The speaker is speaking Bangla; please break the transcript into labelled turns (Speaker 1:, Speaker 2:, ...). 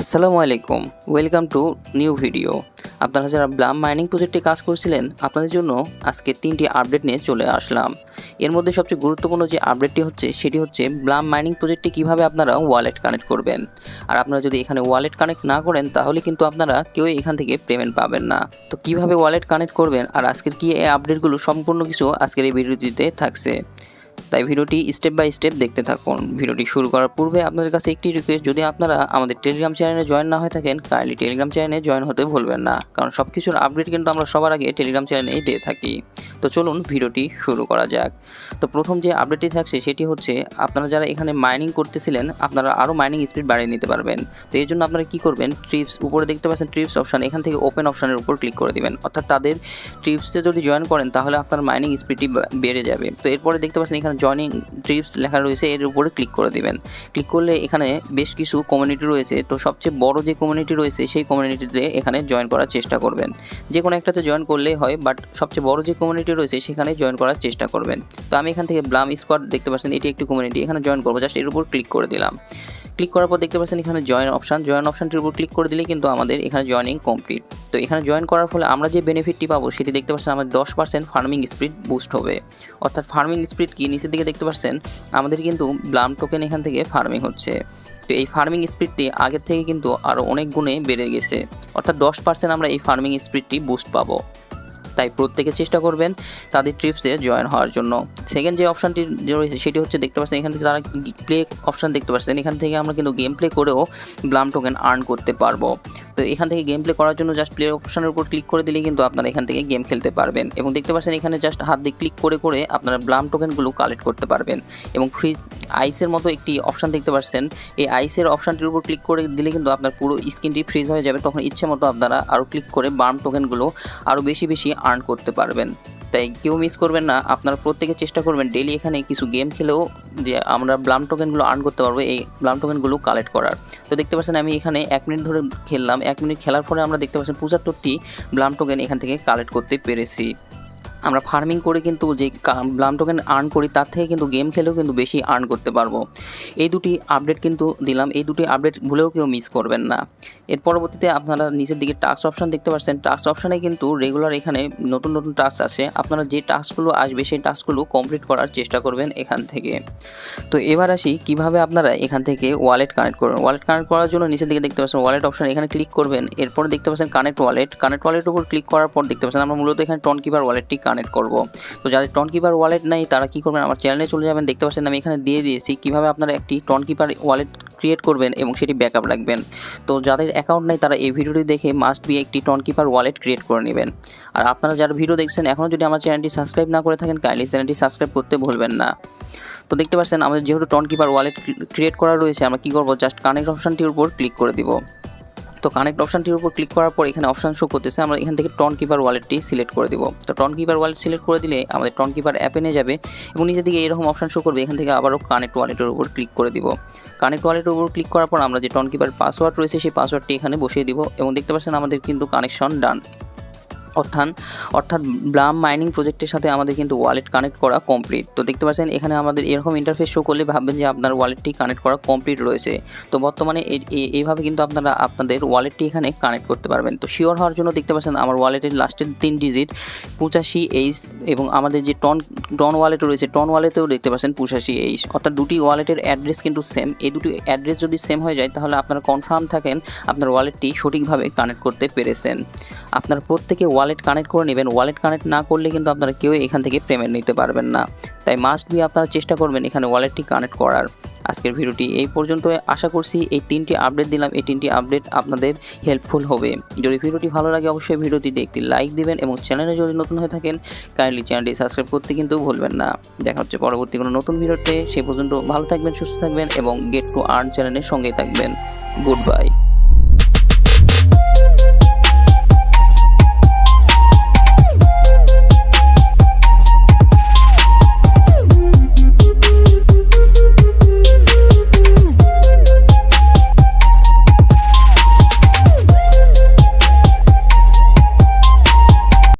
Speaker 1: আসসালামু আলাইকুম, ওয়েলকাম টু নিউ ভিডিও। আপনারা যারা ব্লাম মাইনিং প্রজেক্টে কাজ করছিলেন, আপনাদের জন্য আজকে তিনটি আপডেট নিয়ে চলে আসলাম। এর মধ্যে সবচেয়ে গুরুত্বপূর্ণ যে আপডেটটি হচ্ছে, সেটি হচ্ছে ব্লাম মাইনিং প্রজেক্টে কীভাবে আপনারা ওয়ালেট কানেক্ট করবেন। আর আপনারা যদি এখানে ওয়ালেট কানেক্ট না করেন, তাহলে কিন্তু আপনারা কেউ এখান থেকে পেমেন্ট পাবেন না। তো কীভাবে ওয়ালেট কানেক্ট করবেন আর আজকের কি এই আপডেটগুলো সম্পূর্ণ কিছু আজকের এই ভিডিওটিতে থাকছে। তাই ভিডিওটি স্টেপ বাই স্টেপ দেখতে থাকুন। ভিডিওটি শুরু করার পূর্বে আপনাদের কাছে একটি রিকোয়েস্ট যদি আপনারা আমাদের টেলিগ্রাম চ্যানেলে জয়েন না হয়ে থাকেন কাইন্ডলি টেলিগ্রাম চ্যানেলে জয়েন হতে ভুলবেন না। কারণ সব কিছুর আপডেট কিন্তু আমরা সবার আগে টেলিগ্রাম চ্যানেলেই দিয়ে থাকি। তো চলুন ভিডিওটি শুরু করা যাক। তো প্রথম যে আপডেটটি থাকছে সেটি হচ্ছে, আপনারা যারা এখানে মাইনিং করতেছিলেন, আপনারা আরও মাইনিং স্পিড বাড়িয়ে নিতে পারবেন। তো এর জন্য আপনারা কী করবেন ট্রিপস উপরে দেখতে পাচ্ছেন ট্রিপস অপশান এখান থেকে ওপেন অপশানের উপর ক্লিক করে দিবেন। অর্থাৎ তাদের ট্রিপসে যদি জয়েন করেন, তাহলে আপনার মাইনিং স্পিডটি বেড়ে যাবে। তো এরপরে দেখতে পাচ্ছেন এখানে জয়নিং ট্রিপস লেখা রয়েছে, এর উপরে ক্লিক করে দেবেন। ক্লিক করলে এখানে বেশ কিছু কমিউনিটি রয়েছে। তো সবচেয়ে বড় যে কমিউনিটি রয়েছে, সেই কমিউনিটিতে এখানে জয়েন করার চেষ্টা করবেন। যে কোনো একটাতে জয়েন করলেই হয় বাট সবচেয়ে বড় যে কমিউনিটি রয়েছে, সেখানে জয়েন করার চেষ্টা করবেন। তো আমি এখান থেকে ব্লাম স্কোয়াড দেখতে পাচ্ছেন, এটি একটি কমিউনিটি এখানে জয়েন করব। জাস্ট এর উপর ক্লিক করে দিলাম। ক্লিক করার পর দেখতে পাচ্ছেন এখানে জয়েন অপশান জয়েন অপশানটির উপর ক্লিক করে দিলে কিন্তু আমাদের এখানে জয়েনিং কমপ্লিট তো এখানে জয়েন করার ফলে আমরা যে বেনিফিটটি পাবো, সেটি দেখতে পাচ্ছেন আমাদের দশ পার্সেন্ট ফার্মিং স্পিড বুস্ট হবে। অর্থাৎ ফার্মিং স্পিড কি? নিচের দিকে দেখতে পাচ্ছেন, আমাদের কিন্তু ব্লাম টোকেন এখান থেকে ফার্মিং হচ্ছে। তো এই ফার্মিং স্পিডটি আগের থেকে কিন্তু আরও অনেক গুণে বেড়ে গেছে। অর্থাৎ দশ পার্সেন্ট আমরা এই ফার্মিং স্পিডটি বুস্ট পাবো। তাই প্রত্যেকে চেষ্টা করবেন তাদের ট্রিপসে জয়েন হওয়ার জন্য। সেকেন্ড যে অপশানটি রয়েছে, সেটি হচ্ছে দেখতে পাচ্ছেন, এখান থেকে তারা প্লে অপশান দেখতে পাচ্ছেন। এখান থেকে আমরা কিন্তু গেম প্লে করেও গ্লাম টোকেন আর্ন করতে পারব। তো এখান থেকে গেম প্লে করার জন্য জাস্ট প্লে অপশনের উপর ক্লিক করে দিলে কিন্তু আপনারা এখান থেকে গেম খেলতে পারবেন। এবং দেখতে পাচ্ছেন এখানে জাস্ট হাত দিয়ে ক্লিক করে করে আপনারা ব্লাম টোকেনগুলো কালেক্ট করতে পারবেন। এবং ফ্রিজ আইসের মতো একটি অপশান দেখতে পাচ্ছেন। এই আইসের অপশানটির উপর ক্লিক করে দিলে কিন্তু আপনার পুরো স্ক্রিনটি ফ্রিজ হয়ে যাবে। তখন ইচ্ছে মতো আপনারা আরও ক্লিক করে বার্ম টোকেনগুলো আরও বেশি বেশি আর্ন করতে পারবেন। তাই কেউ মিস করবেন না। আপনারা প্রত্যেকে চেষ্টা করবেন ডেলি এখানে কিছু গেম খেলেও যে আমরা ব্লাম টোকেনগুলো আর্ন করতে পারব এই ব্লাম টোকেনগুলো কালেক্ট করার। তো দেখতে পাচ্ছেন আমি এখানে এক মিনিট ধরে খেললাম। এক মিনিট খেলার পরে আমরা দেখতে পাচ্ছি পঁচাত্তরটি ব্লাম টোকেন এখান থেকে কালেক্ট করতে পেরেছি। আমরা ফার্মিং করে কিন্তু যে ব্লাম টোকেন আর্ন করি, তার থেকে কিন্তু গেম খেলেও কিন্তু বেশি আর্ন করতে পারব। এই দুটি আপডেট কিন্তু দিলাম। এই দুটি আপডেট ভুলেও কেউ মিস করবেন না। এর পরবর্তীতে আপনারা নিচের দিকে টাস্ক অপশান দেখতে পাচ্ছেন। টাস্ক অপশানে কিন্তু রেগুলার এখানে নতুন নতুন টাস্ক আসে। আপনারা যে টাস্কগুলো আসবে, সেই টাস্কগুলো কমপ্লিট করার চেষ্টা করবেন এখান থেকে। তো এবার আসি কীভাবে আপনারা এখান থেকে ওয়ালেট কানেক্ট করবেন। ওয়ালেট কানেক্ট করার জন্য নিচের দিকে দেখতে পাচ্ছেন ওয়ালেট অপশান এখানে ক্লিক করবেন। এরপর দেখতে পাচ্ছেন কানেক্ট ওয়ালেট কানেক্ট ওয়ালেটের উপর ক্লিক করার পর দেখতে পাচ্ছেন, আমরা মূলত এখানে টন কিপার ওয়ালেটটি কানেক্ট করব। তো যাদের টন কিপার ওয়ালেট নেই, তারা কী করবেন? আমার চ্যানেলে চলে যাবেন, দেখতে পাচ্ছেন আমি এখানে দিয়ে দিয়েছি কীভাবে আপনারা একটি টন কিপার ওয়ালেট ক্রিয়েট করবেন এবং সেটি ব্যাকআপ রাখবেন। তো যাদের অ্যাকাউন্ট নেই, তারা এই ভিডিওটি দেখে মাস্ট বি একটি টন কিপার ওয়ালেট ক্রিয়েট করে নেবেন। আর আপনারা যারা ভিডিও দেখছেন এখনও যদি আমার চ্যানেলটি সাবস্ক্রাইব না করে থাকেন কাইন্ডলি চ্যানেলটি সাবস্ক্রাইব করতে ভুলবেন না। তো দেখতে পাচ্ছেন, আমাদের যেহেতু টন কিপার ওয়ালেট ক্রিয়েট করা রয়েছে, আমরা কী করব? জাস্ট কানেক্ট অপশানটির উপর ক্লিক করে দিব। তো কানেক্ট অপশানটির উপর ক্লিক করার পর এখানে অপশান শো করতেছে, আমরা এখান থেকে টন কিপার ওয়ালেটটি সিলেক্ট করে দিব। তো টন কিপার ওয়ালেট সিলেক্ট করে দিলে আমাদের টন কিপার অ্যাপে নিয়ে যাবে এবং নিজের দিকে এরকম অপশান শো করবে, এখান থেকে আবারও কানেক্ট ওয়ালেটের উপর ক্লিক করে দিব। কানেক্ট ওয়ালেটের উপর ক্লিক করার পর আমরা যে টন কিপার পাসওয়ার্ড রয়েছে, সেই পাসওয়ার্ডটি এখানে বসিয়ে দিব এবং দেখতে পাচ্ছেন আমাদের কিন্তু কানেকশন ডান অর্থাৎ অর্থাৎ ব্লাম মাইনিং প্রজেক্টের সাথে আমাদের কিন্তু ওয়ালেট কানেক্ট করা কমপ্লিট। তো দেখতে পাচ্ছেন, এখানে আমাদের এরকম ইন্টারফেস শো করলে ভাববেন যে আপনার ওয়ালেটটি কানেক্ট করা কমপ্লিট রয়েছে। তো বর্তমানে এইভাবে কিন্তু আপনারা আপনাদের ওয়ালেটটি এখানে কানেক্ট করতে পারবেন। তো শিওর হওয়ার জন্য দেখতে পাচ্ছেন, আমার ওয়ালেটের লাস্টের তিন ডিজিট পঁচাশি এইচ এবং আমাদের যে টন টন ওয়ালেট রয়েছে টন ওয়ালেটেও দেখতে পাচ্ছেন পঁচাশি এইচ অর্থাৎ দুটি ওয়ালেটের অ্যাড্রেস কিন্তু সেম এই দুটি অ্যাড্রেস যদি সেম হয়ে যায়, তাহলে আপনারা কনফার্ম থাকেন আপনার ওয়ালেটটি সঠিকভাবে কানেক্ট করতে পেরেছেন। আপনার প্রত্যেকে ওয়ালেট কানেক্ট করে নেবেন। ওয়ালেট কানেক্ট না করলে কিন্তু আপনারা কেউ এখান থেকে পেমেন্ট নিতে পারবেন না। তাই মাস্ট বি আপনারা চেষ্টা করবেন এখানে ওয়ালেটটি কানেক্ট করার। আজকের ভিডিওটি এই পর্যন্ত আশা করছি এই তিনটি আপডেট দিলাম। এই তিনটি আপডেট আপনাদের হেল্পফুল হবে। যদি ভিডিওটি ভালো লাগে, অবশ্যই ভিডিওটিতে একটি লাইক দিবেন এবং চ্যানেলে যদি নতুন হয়ে থাকেন কাইন্ডলি চ্যানেলটি সাবস্ক্রাইব করতে কিন্তু ভুলবেন না। দেখা হচ্ছে পরবর্তী কোনো নতুন ভিডিওতে। সে পর্যন্ত ভালো থাকবেন, সুস্থ থাকবেন এবং গেট টু আর্ন চ্যানেলের সঙ্গেই থাকবেন। Good bye